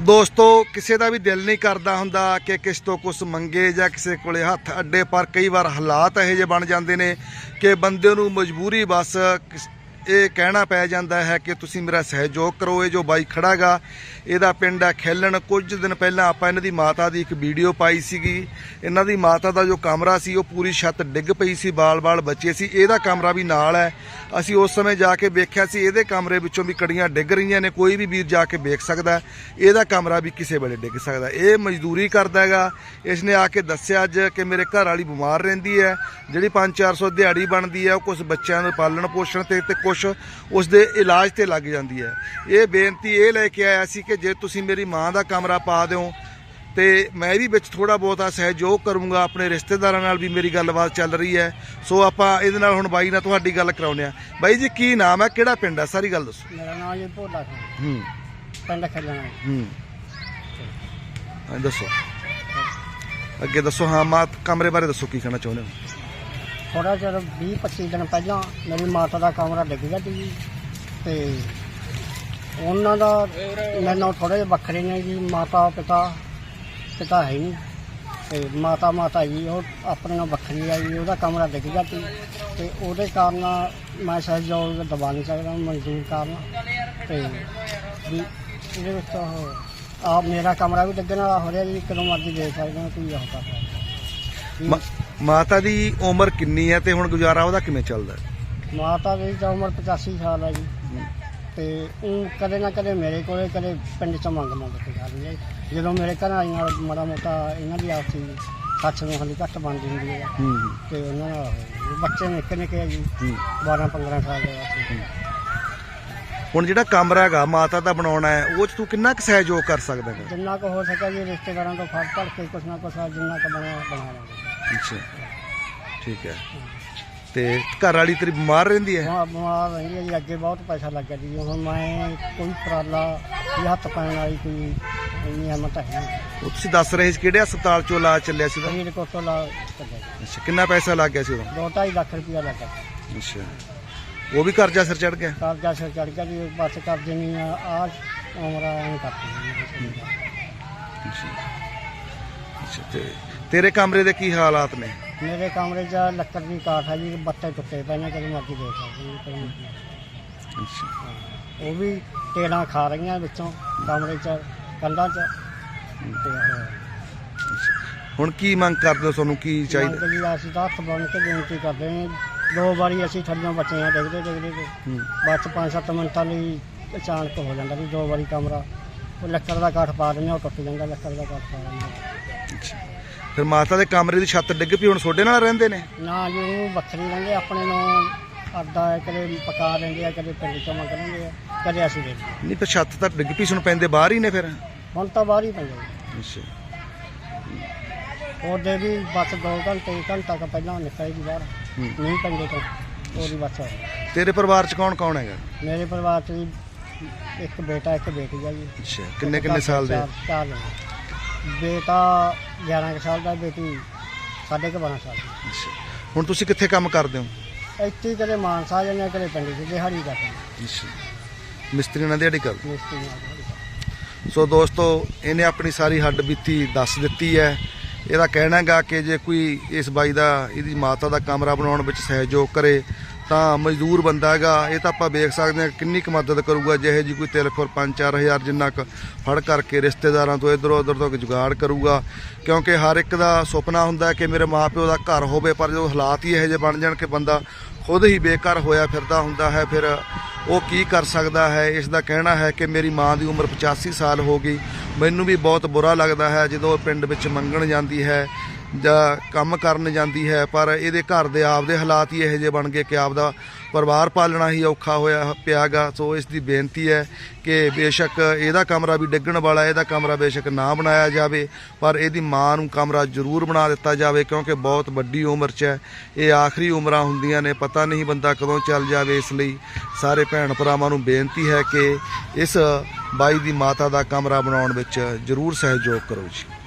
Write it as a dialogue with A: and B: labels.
A: ਦੋਸਤੋ, ਕਿਸੇ ਦਾ ਵੀ ਦਿਲ ਨਹੀਂ ਕਰਦਾ ਹੁੰਦਾ ਕਿ ਕਿਸ ਤੋਂ ਕੁਝ ਮੰਗੇ ਜਾਂ ਕਿਸੇ ਕੋਲੇ ਹੱਥ ਅੱਡੇ ਪਰ ਕਈ ਵਾਰ ਹਾਲਾਤ ਇਹੋ ਜਿਹੇ ਬਣ ਜਾਂਦੇ ਨੇ ਕਿ ਬੰਦੇ ਨੂੰ ਮਜਬੂਰੀ ਬਸ ਕਿਸ- ਇਹ ਕਹਿਣਾ ਪੈ ਜਾਂਦਾ ਹੈ ਕਿ ਤੁਸੀਂ ਮੇਰਾ ਸਹਿਯੋਗ ਕਰੋ, ਇਹ ਜੋ ਬਾਈ ਖੜਾਗਾ, ਇਹਦਾ ਪਿੰਡ ਹੈ ਖੇਲਣ। ਕੁਝ ਦਿਨ ਪਹਿਲਾਂ ਆਪਾਂ ਇਹਨਾਂ ਦੀ ਮਾਤਾ ਦੀ ਇੱਕ ਵੀਡੀਓ ਪਾਈ ਸੀਗੀ। ਇਹਨਾਂ ਦੀ ਮਾਤਾ ਦਾ ਜੋ ਕਮਰਾ ਸੀ, ਉਹ ਪੂਰੀ ਛੱਤ ਡਿੱਗ ਪਈ ਸੀ, ਬਾਲ-ਬਾਲ ਬੱਚੇ ਸੀ। ਇਹਦਾ ਕਮਰਾ ਵੀ ਨਾਲ ਹੈ। ਅਸੀਂ ਉਸ ਸਮੇਂ ਜਾ ਕੇ ਵੇਖਿਆ ਸੀ, ਇਹਦੇ ਕਮਰੇ ਵਿੱਚੋਂ ਵੀ ਕੜੀਆਂ ਡਿੱਗ ਰਹੀਆਂ ਨੇ। ਕੋਈ ਵੀ ਵੀਰ ਜਾ ਕੇ ਵੇਖ ਸਕਦਾ ਇਹਦਾ ਕਮਰਾ ਵੀ ਕਿਸੇ ਵੇਲੇ ਡਿੱਗ ਸਕਦਾ ਇਹ ਮਜ਼ਦੂਰੀ ਕਰਦਾ ਹੈਗਾ। ਇਸ ਨੇ ਆ ਕੇ ਦੱਸਿਆ ਅੱਜ ਕਿ ਮੇਰੇ ਘਰ ਵਾਲੀ ਬਿਮਾਰ ਰਹਿੰਦੀ ਹੈ। ਜਿਹੜੀ 5-400 ਦਿਹਾੜੀ ਬਣਦੀ ਹੈ, ਉਹ ਕੁਝ ਬੱਚਿਆਂ ਨੂੰ ਪਾਲਣ ਪੋਸ਼ਣ ਤੇ ਤੇ ਕੁਝ ਉਸ ਦੇ ਇਲਾਜ ਤੇ ਲੱਗ ਜਾਂਦੀ ਹੈ। ਇਹ ਬੇਨਤੀ ਇਹ ਲੈ ਕੇ ਆਇਆ ਸੀ ਕਿ ਜੇ ਤੁਸੀਂ ਮੇਰੀ ਮਾਂ ਦਾ ਕਮਰਾ ਪਾ ਦਿਓ ਤੇ ਮੈਂ ਵੀ ਵਿੱਚ ਥੋੜਾ ਬਹੁਤਾ ਸਹਿਯੋਗ ਕਰੂੰਗਾ ਆਪਣੇ ਰਿਸ਼ਤੇਦਾਰਾਂ ਨਾਲ ਵੀ ਮੇਰੀ ਗੱਲਬਾਤ ਚੱਲ ਰਹੀ ਹੈ। ਸੋ ਆਪਾਂ ਇਹਦੇ ਨਾਲ ਹੁਣ ਬਾਈ ਨਾਲ ਤੁਹਾਡੀ ਗੱਲ ਕਰਾਉਂਦੇ ਆ ਬਾਈ ਜੀ ਕੀ ਨਾਮ ਹੈ? ਕਿਹੜਾ ਪਿੰਡ ਹੈ? ਸਾਰੀ ਗੱਲ ਦੱਸੋ।
B: ਮੇਰਾ ਨਾਮ ਜੀ ਭੋਲਾ ਖਾਨ
A: ਹੂੰ।
B: ਪਿੰਡ ਖੱਲਣਾ।
A: ਹੂੰ। ਹਾਂ ਦੱਸੋ। ਅੱਗੇ ਦੱਸੋ ਹਾਂ ਮਾਂ ਕਮਰੇ ਬਾਰੇ ਦੱਸੋ ਕੀ ਕਹਿਣਾ ਚਾਹੁੰਦੇ ਹੋ?
B: ਥੋੜਾ ਚਿਰ 20 25 ਦਿਨ ਪਹਿਲਾਂ ਮੇਰੀ ਮਾਤਾ ਦਾ ਕਮਰਾ ਡਿੱਗ ਗਿਆ ਸੀ ਜੀ। ਤੇ ਉਹਨਾਂ ਦਾ ਮੈਨੂੰ ਥੋੜੇ ਜਿਹਾ ਵੱਖਰੇ ਨੇ ਜੀ, ਮਾਤਾ, ਪਿਤਾ ਪਿਤਾ ਹੈ ਨਹੀਂ। ਤੇ ਮਾਤਾ ਮਾਤਾ ਜੀ, ਉਹ ਆਪਣੇ ਨਾਲ ਵੱਖਰੀ ਆ ਜੀ, ਉਹਦਾ ਕਮਰਾ ਡਿੱਗ ਗਿਆ ਸੀ। ਤੇ ਉਹਦੇ ਕਾਰਨ ਮੈਂ ਸਹਿਯੋਗ ਦਬਾ ਨਹੀਂ ਸਕਦਾ, ਮਨਜ਼ੂਰ ਕਾਰਨ। ਤੇ ਵੀ ਇਹਦੇ ਵਿੱਚ ਉਹ ਆ ਮੇਰਾ ਕਮਰਾ ਵੀ ਡਿੱਗਣ ਵਾਲਾ ਹੋ ਰਿਹਾ ਜੀ ਕਦੋਂ ਮਰਜ਼ੀ ਦੇ ਸਕਦੇ ਹੋ, ਕੋਈ ਉਹ ਕਰ
A: ਮਾ- ਮਾਤਾ ਦੀ ਉਮਰ ਕਿੰਨੀ ਹੈ ਤੇ ਹੁਣ ਗੁਜ਼ਾਰਾ ਉਹਦਾ ਕਿਵੇਂ ਚੱਲਦਾ? ਹੈ?
B: ਮਾਤਾ ਦੀ ਤਾਂ ਉਮਰ 85 ਸਾਲ ਹੈ ਜੀ। ਤੇ ਉਹ ਕਦੇ ਨਾ ਕਦੇ ਮੇਰੇ ਕੋਲੇ ਕਦੇ ਪਿੰਡ ਚ ਮੰਗ ਮੰਗ ਕੇ ਜਾਂਦੀ ਹੈ। ਜਦੋਂ ਮੇਰੇ ਘਰ ਵਾਲੀ ਨਾਲ ਮਾੜਾ ਮੋਟਾ ਇਹਨਾਂ ਦੀ ਆਪਸੀ ਸੱਚ ਨੂੰ ਹਲੀ ਘੱਟ ਬਣਦੀ ਹੁੰਦੀ ਹੈ।
A: ਹੂੰ ਹੂੰ,
B: ਤੇ ਉਹਨਾਂ ਨਾਲ ਹੋ ਜਾਂਦੀ ਹੈ। ਬੱਚੇ ਨਿੱਕੇ ਨਿੱਕੇ ਆ ਜੀ।
A: ਹੂੰ।
B: 12 15 ਸਾਲ ਦੇ ਵਾਸਤੇ
A: ਹੁਣ ਜਿਹੜਾ ਕਮਰਾ ਹੈਗਾ ਮਾਤਾ ਦਾ ਬਣਾਉਣਾ ਹੈ ਉਹ ਚ ਤੂੰ ਕਿੰਨਾ ਕੁ ਸਹਿਯੋਗ ਕਰ ਸਕਦਾ ਹੈ
B: ਜਿੰਨਾ ਕੁ ਹੋ ਸਕੇ ਜੀ ਰਿਸ਼ਤੇਦਾਰਾਂ ਤੋਂ ਫੜ ਫੜ ਕੇ ਕੁਛ ਨਾ ਕੁਛ ਜਿੰਨਾ ਕੁ ਬਣਾ ਬਣਾ ਲਾਂਗੇ
A: ਅੱਛਾ। ਠੀਕ ਹੈ। ਤੇ ਘਰ ਵਾਲੀ ਤੇਰੀ ਬਿਮਾਰ ਰਹਿੰਦੀ ਹੈ?
B: ਬਿਮਾਰ ਬਿਮਾਰ ਰਹਿੰਦੀ ਹੈ ਜੀ। ਅੱਗੇ ਬਹੁਤ ਪੈਸਾ ਲੱਗ ਗਿਆ ਜੀ। ਹੁਣ ਮੈਂ ਕੋਈ ਪਰਾਲਾ ਵੀ ਹੱਥ ਪਾਉਣ ਵਾਲੀ ਕੋਈ ਇੰਨੀ ਹਿੰਮਤ ਹੈ
A: ਉਹ ਤੁਸੀਂ ਦੱਸ ਰਹੇ ਸੀ ਕਿਹੜੇ ਹਸਪਤਾਲ ਚੋਂ ਇਲਾਜ ਚੱਲਿਆ ਸੀ ਉਹਦਾ?
B: ਫਰੀਦਕੋਟ ਤੋਂ ਲਾ ਚੱਲਿਆ ਜੀ।
A: ਅੱਛਾ ਕਿੰਨਾ ਪੈਸਾ ਲੱਗ ਗਿਆ ਸੀ ਉਹਦਾ?
B: ਦੋ ਢਾਈ ਲੱਖ ਰੁਪਇਆ ਲੱਗਾ
A: ਅੱਛਾ। ਉਹ ਵੀ ਕਰਜ਼ਾ ਸਿਰ ਚੜ ਗਿਆ?
B: ਕਰਜ਼ਾ ਸਿਰ ਚੜ ਗਿਆ ਜੀ। ਬਸ ਕਰਜ਼ੇ ਨਹੀਂ ਆ। ਆ ਉਮਰਾਂ ਐਂ ਕਰਦੀ ਜੀ
A: ਅੱਛਾ। ਅੱਛਾ ਤੇ ਤੇਰੇ ਕਮਰੇ ਦੇ ਕੀ ਹਾਲਾਤ ਨੇ?
B: ਮੇਰੇ ਕਮਰੇ 'ਚ ਲੱਕੜ ਦੀ ਕਾਠ ਹੈ ਜੀ ਬੱਤੇ ਟੁੱਟੇ ਪਏ ਨੇ ਕਦੇ ਮਰਜ਼ੀ ਦੇਖ ਸਕਦੇ ਕਦੇ ਮਰਜ਼ੀ।
A: ਅੱਛਾ।
B: ਉਹ ਵੀ ਟੇੜਾਂ ਖਾ ਰਹੀਆਂ ਵਿੱਚੋਂ ਕਮਰੇ 'ਚ ਕੰਧਾਂ 'ਚ। ਤੇ
A: ਹੁਣ ਕੀ ਮੰਗ ਕਰਦੇ ਹੋ ਤੁਹਾਨੂੰ ਕੀ ਚਾਹੀਦਾ?
B: ਮੰਗ ਜੀ ਅਸੀਂ ਤਾਂ ਹੱਥ ਬਣ ਕੇ ਬੇਨਤੀ ਕਰਦੇ ਹਾਂ। ਦੋ ਵਾਰੀ ਅਸੀਂ ਥੱਲੋਂ ਬਚੇ ਹਾਂ ਡਿੱਗਦੇ ਡਿੱਗਦੇ ਤੇ
A: ਹੂੰ।
B: ਬਸ 5-7 ਮਿੰਟਾਂ ਲਈ ਅਚਾਨਕ ਹੋ ਜਾਂਦਾ ਵੀ ਦੋ ਵਾਰੀ ਕਮਰਾ। ਉਹ ਲੱਕੜ ਦਾ ਕਾਠ ਪਾ ਦਿੰਦੇ ਹਾਂ, ਉਹ ਟੁੱਟ ਜਾਂਦਾ ਲੱਕੜ ਦਾ ਕਾਠ ਪਾ ਦਿੰਦੇ ਹਾਂ।
A: ਅੱਛਾ। ਫਿਰ ਮਾਤਾ ਦੇ ਕਮਰੇ ਦੀ ਛੱਤ ਡਿੱਗ ਪਈ ਹੁਣ ਤੁਹਾਡੇ ਨਾਲ ਰਹਿੰਦੇ ਨੇ?
B: ਨਾ ਜੀ ਉਹ ਵੱਖਰੀ ਰਹਿੰਦੇ ਆਪਣੇ ਨੂੰ ਅੱਡਾ ਹੈ ਕਦੇ ਪਕਾ ਲੈਂਦੇ ਆ ਕਦੇ ਪਿੰਡ ਚੋਂ ਮੰਗ ਲੈਂਦੇ ਆ ਕਦੇ ਅਸੀਂ ਦੇ ਦਿੰਦੇ।
A: ਨਹੀਂ ਫਿਰ ਛੱਤ ਤਾਂ ਡਿੱਗ ਪਈ ਸੁਣ ਪੈਂਦੇ ਬਾਹਰ ਹੀ ਨੇ ਫਿਰ?
B: ਹੁਣ ਤਾਂ ਬਾਹਰ ਹੀ ਪੈਂਦੇ
A: ਅੱਛਾ।
B: ਉਹਦੇ ਵੀ ਬਸ 2 ਘੰਟੇ ਘੰਟਾ ਕੁ ਪਹਿਲਾਂ ਨਿਕਲੇ ਜੀ ਬਾਹਰ। ਨਹੀਂ ਪੈਂਦੇ ਤਾਂ ਉਹਦੀ ਬਸ
A: ਤੇਰੇ ਪਰਿਵਾਰ ਚ ਕੌਣ ਕੌਣ ਹੈਗਾ?
B: ਮੇਰੇ ਪਰਿਵਾਰ 'ਚ ਇੱਕ ਬੇਟਾ ਇੱਕ ਬੇਟੀ ਆ ਜੀ।
A: ਅੱਛਾ ਕਿੰਨੇ ਕਿੰਨੇ ਸਾਲ ਦੇ?
B: ਚਾਰ- ਚਾਰ ਜਣੇ। ਬੇਟਾ 11 ਕੁ ਸਾਲ ਦਾ ਬੇਟੀ ਸਾਢੇ ਕੁ 12 ਸਾਲ ਦੀ।
A: ਅੱਛਾ। ਹੁਣ ਤੁਸੀਂ ਕਿੱਥੇ ਕੰਮ ਕਰਦੇ ਹੋ?
B: ਇੱਥੇ ਹੀ ਕਦੇ ਮਾਨਸਾ ਜਾਂਦੇ ਕਦੇ ਪਿੰਡ 'ਚ ਦਿਹਾੜੀ ਕਰਦੇ
A: ਅੱਛਾ। ਮਿਸਤਰੀ ਨਾਲ ਦਿਹਾੜੀ ਕਰਦੇ
B: ਮਿਸਤਰੀ ਨਾਲ ਦਿਹਾੜੀ ਕਰਦੇ।
A: ਸੋ ਦੋਸਤੋ ਇਹਨੇ ਆਪਣੀ ਸਾਰੀ ਹੱਡ ਬੀਤੀ ਦੱਸ ਦਿੱਤੀ ਹੈ। ਇਹਦਾ ਕਹਿਣਾ ਹੈਗਾ ਕਿ ਜੇ ਕੋਈ ਇਸ ਬਾਈ ਦਾ ਇਹਦੀ ਮਾਤਾ ਦਾ ਕਮਰਾ ਬਣਾਉਣ ਵਿੱਚ ਸਹਿਯੋਗ ਕਰੇ ਤਾਂ ਮਜ਼ਦੂਰ ਬੰਦਾ ਹੈਗਾ, ਇਹ ਤਾਂ ਆਪਾਂ ਵੇਖ ਸਕਦੇ ਹਾਂ ਕਿੰਨੀ ਕੁ ਮਦਦ ਕਰੂਗਾ, ਜਿਹੇ ਜੀ ਕੋਈ ਤਿਲ ਤਿਲਫੁਰ 5-4000 ਜਿੰਨਾ ਕੁ ਫੜ ਕਰਕੇ ਰਿਸ਼ਤੇਦਾਰਾਂ ਤੋਂ ਇਧਰੋਂ ਉਧਰ ਤੋਂ ਜੁਗਾੜ ਕਰੂਗਾ। ਕਿਉਂਕਿ ਹਰ ਇੱਕ ਦਾ ਸੁਪਨਾ ਹੁੰਦਾ ਕਿ ਮੇਰੇ ਮਾਪਿਓ ਦਾ ਘਰ ਹੋਵੇ, ਪਰ ਜਦੋਂ ਹਾਲਾਤ ਹੀ ਇਹੋ ਜਿਹੇ ਬਣ ਜਾਣ ਕਿ ਬੰਦਾ ਖੁਦ ਹੀ ਬੇਘਰ ਹੋਇਆ ਫਿਰਦਾ ਹੁੰਦਾ ਹੈ, ਫਿਰ ਉਹ ਕੀ ਕਰ ਸਕਦਾ ਹੈ? ਇਸ ਦਾ ਕਹਿਣਾ ਹੈ ਕਿ ਮੇਰੀ ਮਾਂ ਦੀ ਉਮਰ 85 ਸਾਲ ਹੋ ਗਈ। ਮੈਨੂੰ ਵੀ ਬਹੁਤ ਬੁਰਾ ਲੱਗਦਾ ਹੈ ਜਦੋਂ ਉਹ ਪਿੰਡ ਵਿੱਚ ਮੰਗਣ ਜਾਂਦੀ ਹੈ। ਜਾਂ ਕੰਮ ਕਰਨ ਜਾਂਦੀ ਹੈ, ਪਰ ਇਹਦੇ ਘਰ ਦੇ ਆਪਦੇ ਹਾਲਾਤ ਹੀ ਇਹੋ ਜਿਹੇ ਬਣ ਗਏ ਕਿ ਆਪਦਾ ਪਰਿਵਾਰ ਪਾਲਣਾ ਹੀ ਔਖਾ ਹੋਇਆ ਪਿਆਗਾ। ਸੋ ਇਸ ਦੀ ਬੇਨਤੀ ਹੈ ਕਿ ਬੇਸ਼ੱਕ ਇਹਦਾ ਕਮਰਾ ਵੀ ਡਿੱਗਣ ਵਾਲਾ, ਇਹਦਾ ਕਮਰਾ ਬੇਸ਼ੱਕ ਨਾ ਬਣਾਇਆ ਜਾਵੇ, ਪਰ ਇਹਦੀ ਮਾਂ ਨੂੰ ਕਮਰਾ ਜ਼ਰੂਰ ਬਣਾ ਦਿੱਤਾ ਜਾਵੇ, ਕਿਉਂਕਿ ਬਹੁਤ ਵੱਡੀ ਉਮਰ 'ਚ ਹੈ। ਇਹ ਆਖਰੀ ਉਮਰਾਂ ਹੁੰਦੀਆਂ ਨੇ, ਪਤਾ ਨਹੀਂ ਬੰਦਾ ਕਦੋਂ ਚੱਲ ਜਾਵੇ ਇਸ ਲਈ। ਸਾਰੇ ਭੈਣ ਭਰਾਵਾਂ ਨੂੰ ਬੇਨਤੀ ਹੈ ਕਿ ਇਸ ਬਾਈ ਦੀ ਮਾਤਾ ਦਾ ਕਮਰਾ ਬਣਾਉਣ ਵਿੱਚ ਜ਼ਰੂਰ ਸਹਿਯੋਗ ਕਰੋ ਜੀ।